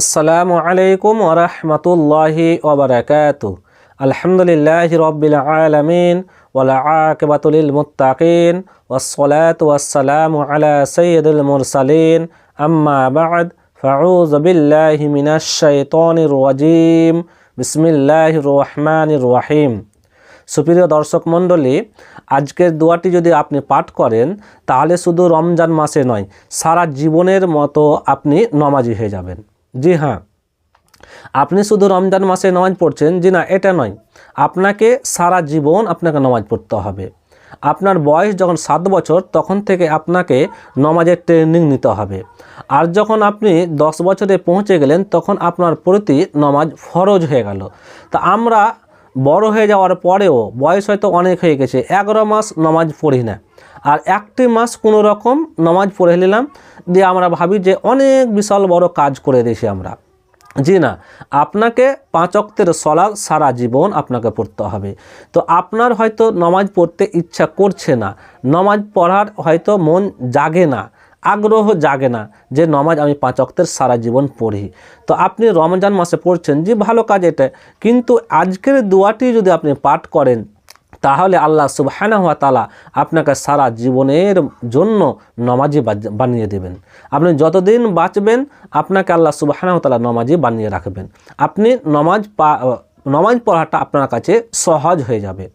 আসসালামু আলাইকুম ওরহমতুল্লাহি ওবরাকাত আলহামদুলিল্লাহ রবিল আলমিন ওলা আকিবাতুল মুত্তাকিন ওসলাত ওয়াসালামু আলা সৈয়দুল মুরসালিন। আম্মা বাদ ফাউজ বিল্লাহি মিনাশ শাইতানির রাজিম। বিসমিল্লাহির রহমানির রহিম। সুপ্রিয় দর্শক মণ্ডলী, আজকের দোয়াটি যদি আপনি পাঠ করেন, তাহলে শুধু রমজান মাসে নয়, সারা জীবনের মতো আপনি নমাজি হয়ে যাবেন। জি হ্যাঁ। আপনি শুধু রমজান মাসে নামাজ পড়ছেন, জি না, এটা নয়। আপনাকে সারা জীবন আপনাকে নামাজ পড়তে হবে। আপনার বয়স যখন সাত বছর, তখন থেকে আপনাকে নমাজের ট্রেনিং নিতে হবে। আর যখন আপনি দশ বছরে পৌঁছে গেলেন, তখন আপনার প্রতি নমাজ ফরজ হয়ে গেল। তা আমরা বড় হয়ে যাওয়ার পরেও বয়স হয়তো অনেক হয়ে গেছে, এগারো মাস নমাজ পড়ি না। আর একটি মাস কোনো রকম নমাজ পড়ে নিলাম, দিয়ে আমরা ভাবি যে অনেক বিশাল বড় কাজ করে দিয়েছি আমরা। জি না, আপনাকে পাঁচ অক্তের সলাদ সারা জীবন আপনাকে পড়তে হবে। তো আপনার হয়তো নমাজ পড়তে ইচ্ছা করছে না, নমাজ পড়ার হয়তো মন জাগে না, আগ্রহ জাগে না যে নমাজ আমি পাঁচ অক্তের সারা জীবন পড়ি। তো আপনি রমজান মাসে পড়ছেন যে ভালো কাজ এটা, কিন্তু আজকের দোয়াটি যদি আপনি পাঠ করেন তাহলে আল্লাহ সুবহানা হাত তালা আপনাকে সারা জীবনের জন্য নমাজি বানিয়ে দেবেন। আপনি যতদিন বাঁচবেন, আপনাকে আল্লাহ সুবহানা তালা নমাজি বানিয়ে রাখবেন। আপনি নমাজ পা নমাজ পড়াটা আপনার কাছে সহজ হয়ে যাবে।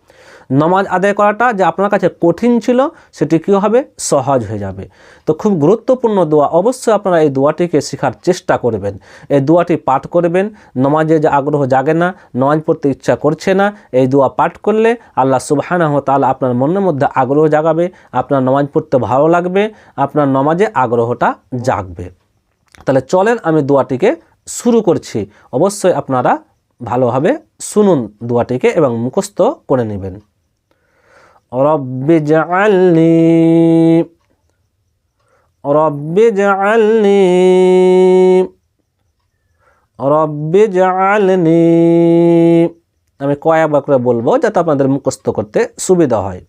নমাজ আদায় করাটা যে আপনার কাছে কঠিন ছিল, সেটি কী হবে? সহজ হয়ে যাবে। তো খুব গুরুত্বপূর্ণ দোয়া, অবশ্যই আপনারা এই দোয়াটিকে শেখার চেষ্টা করবেন। এই দোয়াটি পাঠ করবেন, নমাজে যে আগ্রহ জাগে না, নমাজ পড়তে ইচ্ছা করছে না, এই দোয়া পাঠ করলে আল্লাহ সুবাহানাহ তাহলে আপনার মনের মধ্যে আগ্রহ জাগাবে, আপনার নমাজ পড়তে ভালো লাগবে, আপনার নমাজে আগ্রহটা জাগবে। তাহলে চলেন আমি দোয়াটিকে শুরু করছি। অবশ্যই আপনারা ভালোভাবে শুনুন দোয়াটিকে এবং মুখস্থ করে নেবেন। রব্বি জালনি রব্বি জালনি আমি কয়াবা করে বলব যাতে আপনাদের মুখস্ত করতে সুবিধা হয়।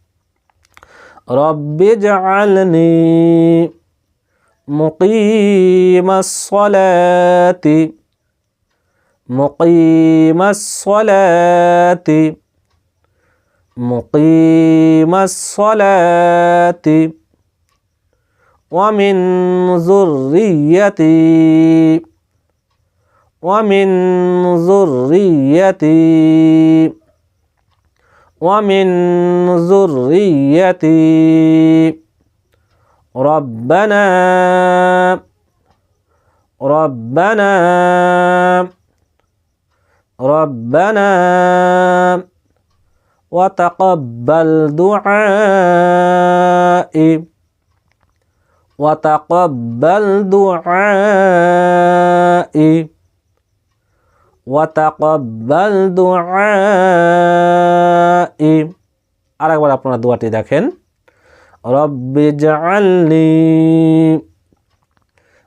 রব্বি জালনি মুকিমাস সালাতি مقيم الصلاة. مقيم الصلاة. ومن ذريتي. ومن ذريتي. ومن ذريتي. ربنا. ربنا. ربنا وتقبل دعائي وتقبل دعائي وتقبل دعائي আরেকবার আপনারা দোয়াটি দেখেন রব্বি জাআলনি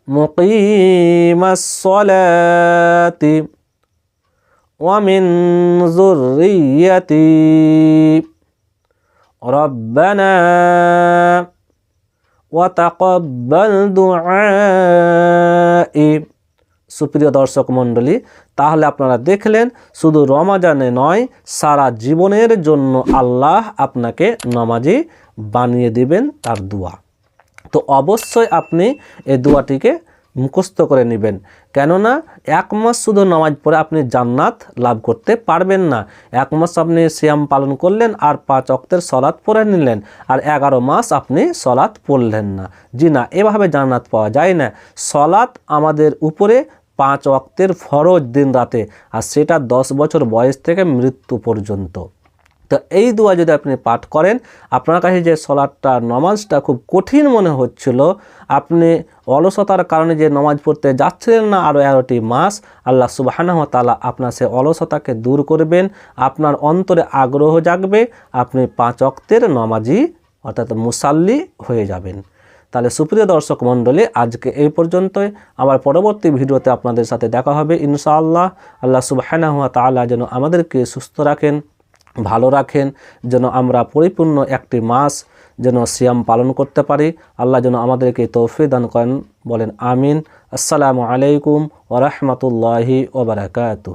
মুকিমাস সালাতি ومن ذريتي ربنا وتقبل دعائي সুপ্রিয় দর্শক মণ্ডলী তাহলে আপনারা দেখলেন শুধু রমাজানে নয় সারা জীবনের জন্য আল্লাহ আপনাকে নমাজি বানিয়ে দিবেন তার দোয়া তো অবশ্যই আপনি এই দোয়াটিকে মুখস্থ করে নেবেন। কেননা এক মাস শুধু নামাজ পড়ে আপনি জান্নাত লাভ করতে পারবেন না। এক মাস আপনি শ্যাম পালন করলেন আর পাঁচ অক্তের সলাৎ পড়ে নিলেন আর এগারো মাস আপনি সলাৎ পড়লেন না। জি না, এভাবে জান্নাত পাওয়া যায় না। সলাৎ আমাদের উপরে পাঁচ অক্তের ফরজ দিন রাতে আর সেটা দশ বছর বয়স থেকে মৃত্যু পর্যন্ত। তো এই দোয়া যদি আপনি পাঠ করেন, আপনার কাছে যে সলাটটা নমাজটা খুব কঠিন মনে হচ্ছিল, আপনি অলসতার কারণে যে নমাজ পড়তে যাচ্ছিলেন না আরও এগারোটি মাস, আল্লাহ তালা আপনার সে অলসতাকে দূর করবেন, আপনার অন্তরে আগ্রহ জাগবে, আপনি পাঁচ অক্তের নমাজি, অর্থাৎ মুসাল্লি হয়ে যাবেন। তাহলে সুপ্রিয় দর্শক মণ্ডলী, আজকে এই পর্যন্তই। আবার পরবর্তী ভিডিওতে আপনাদের সাথে দেখা হবে ইনশাআল্লাহ। আল্লাহ সুবাহানাহ তালা যেন আমাদেরকে সুস্থ রাখেন। ভালো রাখেন, যেন আমরা পরিপূর্ণ একটি মাস যেন সিয়াম পালন করতে পারি। আল্লাহ যেন আমাদেরকে তৌফি দান করেন, বলেন আমিন। আসসালামু আলাইকুম ওরহমতুল্লাহি ওবরাকাতু